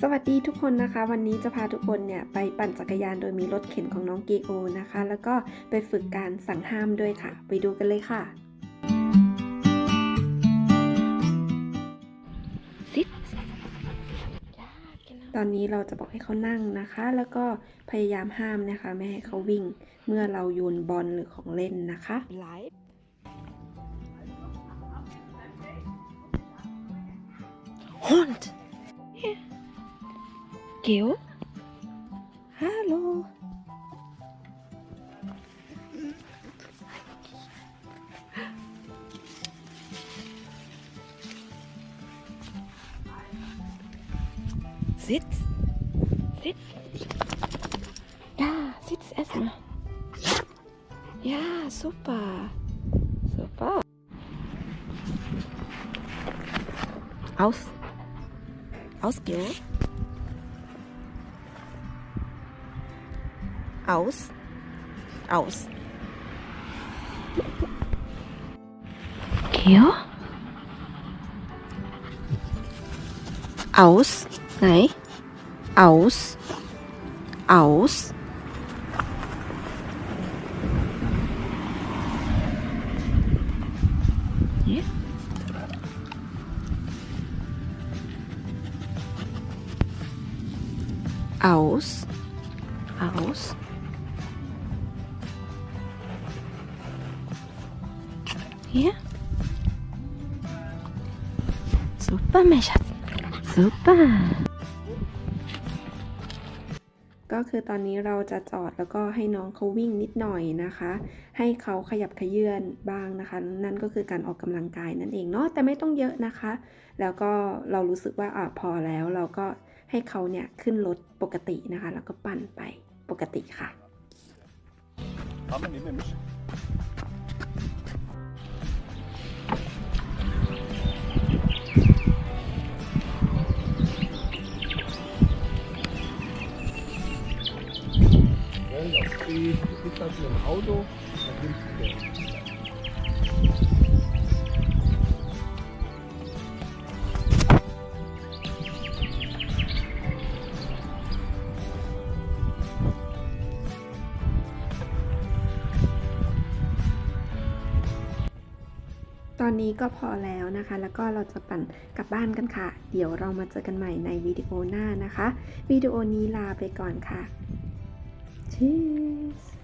สวัสดีทุกคนนะคะ วันนี้จะพาทุกคนเนี่ยไปปั่นจักรยานโดยมีรถเข็นของน้องเกโอนะคะ แล้วก็ไปฝึกการสั่งห้ามด้วยค่ะ ไปดูกันเลยค่ะ ซิดตอนนี้เราจะบอกให้เขานั่งนะคะ แล้วก็พยายามห้ามนะคะ ไม่ให้เขาวิ่งเมื่อเราโยนบอลหรือของเล่นนะคะ Bleib. Hund. Geo. Hallo. Sitz. Sitz. Ja, sitz erstmal. Ja, super. Super. Aus. Aus, Geo. Aus. Aus. Geo. Aus. Nein. Aus. Aus. Aus. Aus. Hier. Super, mein Schatz. Super. ก็คือตอนนี้เราจะจอดแล้วก็ให้น้องเขาวิ่งนิดหน่อยนะคะ ให้เขาขยับขยื่นบ้างนะคะ นั่นก็คือการออกกำลังกายนั่นเองเนาะแต่ไม่ต้องเยอะนะคะ แล้วก็เรารู้สึกว่าอะพอแล้วเราก็ให้เขาเนี่ยขึ้นรถปกตินะคะ แล้วก็ปั่นไปปกติค่ะ Kann man nicht mehr mischen. Ja, die sitzt auf ihrem Auto, dann nimmt Geld. ตอนนี้ก็พอแล้วนะคะ แล้วก็เราจะปั่นกลับบ้านกันค่ะ เดี๋ยวเรามาเจอกันใหม่ในวิดีโอหน้านะคะ วิดีโอนี้ลาไปก่อนค่ะ Cheers!